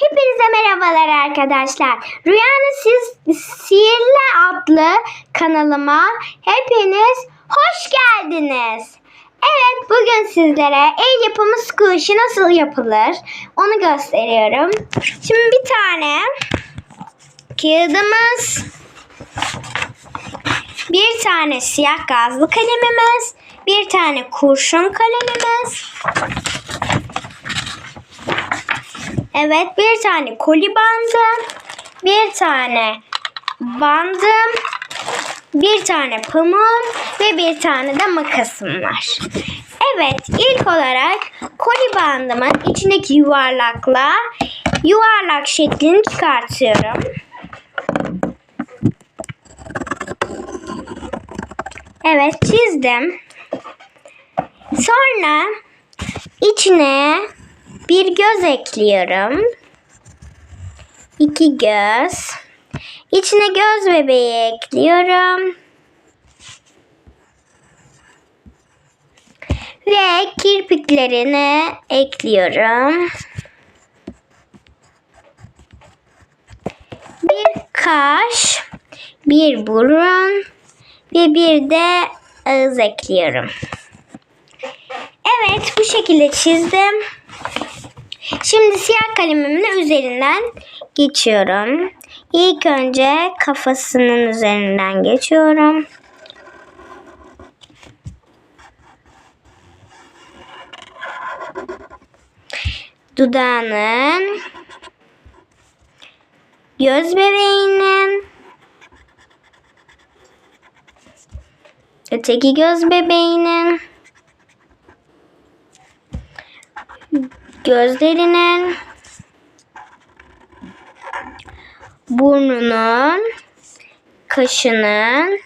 Hepinize merhabalar arkadaşlar. Rüyanın Siz Sihirli adlı kanalıma hepiniz hoş geldiniz. Evet bugün sizlere el yapımı squishy nasıl yapılır onu gösteriyorum. Şimdi bir tane kağıdımız, bir tane siyah gazlı kalemimiz, bir tane kurşun kalemimiz, Evet bir tane koli bandı, bir tane bandım, bir tane pamuğum ve bir tane de makasım var. Evet ilk olarak koli bandımın içindeki yuvarlakla yuvarlak şeklini çıkartıyorum. Evet çizdim. Sonra içine bir göz ekliyorum. İki göz. İçine göz bebeği ekliyorum. Ve kirpiklerini ekliyorum. Bir kaş, bir burun ve bir de ağız ekliyorum. Evet bu şekilde çizdim. Şimdi siyah kalemimin üzerinden geçiyorum. İlk önce kafasının üzerinden geçiyorum. Dudağının, göz bebeğinin, öteki göz bebeğinin, gözlerinin, burnunun, kaşının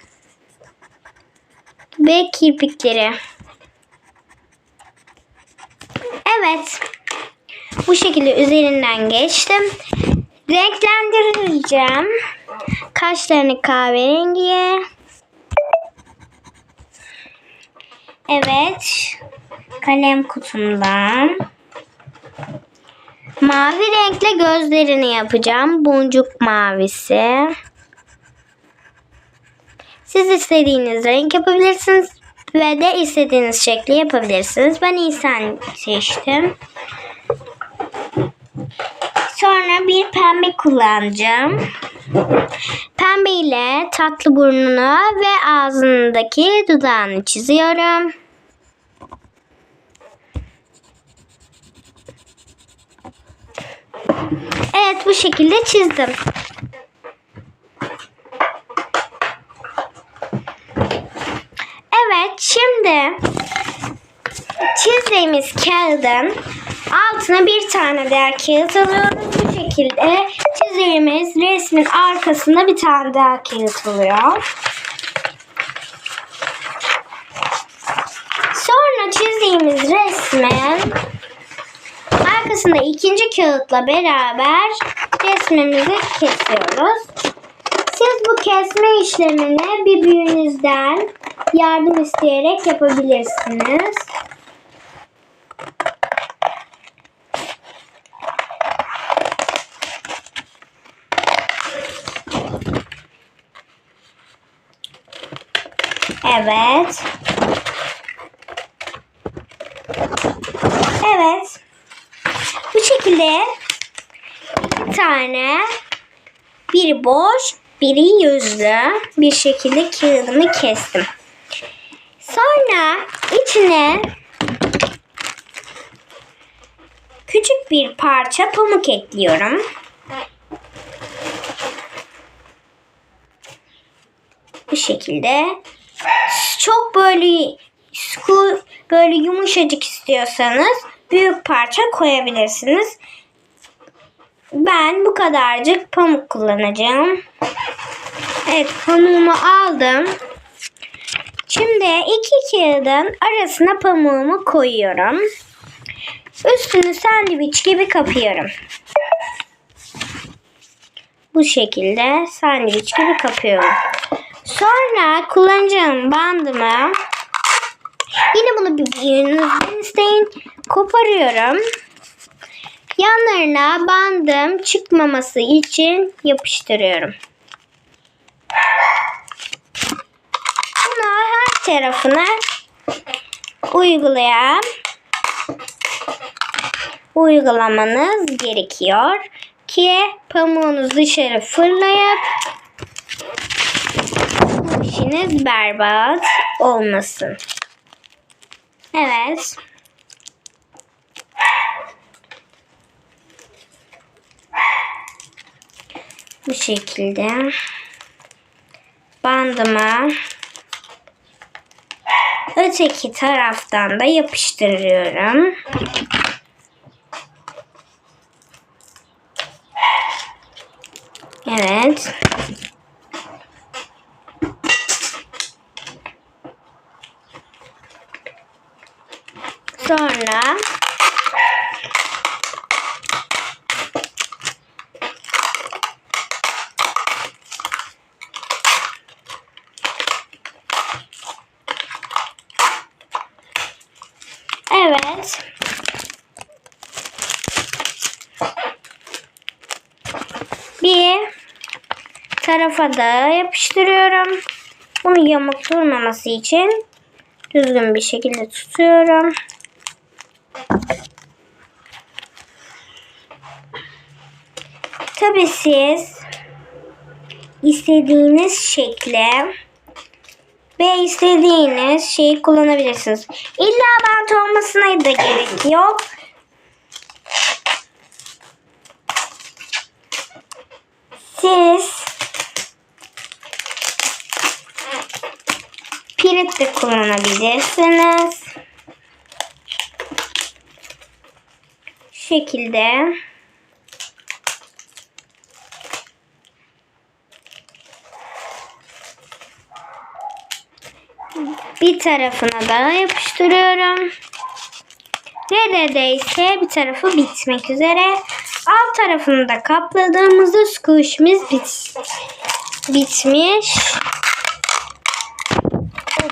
ve kirpikleri. Evet. Bu şekilde üzerinden geçtim. Renklendireceğim. Kaşlarını kahverengiye. Evet. Kalem kutumdan. Mavi renkle gözlerini yapacağım. Boncuk mavisi. Siz istediğiniz renk yapabilirsiniz ve de istediğiniz şekli yapabilirsiniz. Ben insan seçtim. Sonra bir pembe kullanacağım. Pembe ile tatlı burnunu ve ağzındaki dudağını çiziyorum. Evet bu şekilde çizdim. Evet şimdi çizdiğimiz kağıdın altına bir tane daha kağıt alıyoruz. Bu şekilde çizdiğimiz resmin arkasında bir tane daha kağıt oluyor. Sonra çizdiğimiz resmin arkasında ikinci kağıtla beraber resmimizi kesiyoruz. Siz bu kesme işlemini bir büyüğünüzden yardım isteyerek yapabilirsiniz. Evet. Bu şekilde bir tane biri boş, biri yüzlü bir şekilde kağıdımı kestim. Sonra içine küçük bir parça pamuk ekliyorum. Bu şekilde çok böyle böyle yumuşacık istiyorsanız büyük parça koyabilirsiniz. Ben bu kadarcık pamuk kullanacağım. Evet pamuğumu aldım. Şimdi iki kağıdın arasına pamuğumu koyuyorum. Üstünü sandviç gibi kapıyorum. Bu şekilde sandviç gibi kapıyorum. Sonra kullanacağım bandımı yine bunu büyüğünüzden isteyin. Koparıyorum. Yanlarına bandım çıkmaması için yapıştırıyorum. Bunu her tarafına uygulayan uygulamanız gerekiyor ki pamuğunuz dışarı fırlayıp işiniz berbat olmasın. Evet. Bu şekilde bandımı öteki taraftan da yapıştırıyorum. Evet. Sonra Evet. Bir tarafa da yapıştırıyorum. Bunu yamuk durmaması için düzgün bir şekilde tutuyorum. Tabii siz istediğiniz şekle ve istediğiniz şeyi kullanabilirsiniz. İlla bant olmasına da gerek yok. Siz pirit de kullanabilirsiniz. Şu şekilde bir tarafına da yapıştırıyorum. Neredeyse bir tarafı bitmek üzere. Alt tarafını da kapladığımızda squishimiz bit bitmiş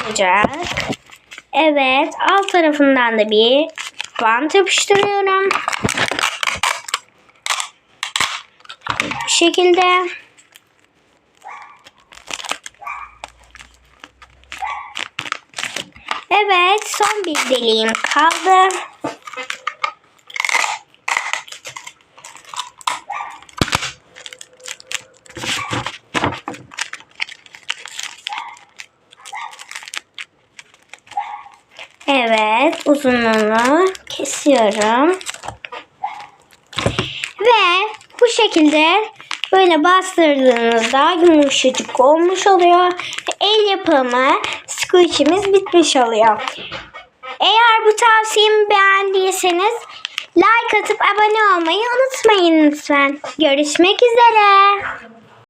olacak. Evet, alt tarafından da bir bant yapıştırıyorum. Bu şekilde. Evet, son bir deliğim kaldı. Evet, uzunluğunu kesiyorum. Ve bu şekilde böyle bastırdığınızda yumuşacık olmuş oluyor. El yapımı squishimiz bitmiş oluyor. Eğer bu tavsiyemi beğendiyseniz like atıp abone olmayı unutmayın lütfen. Görüşmek üzere.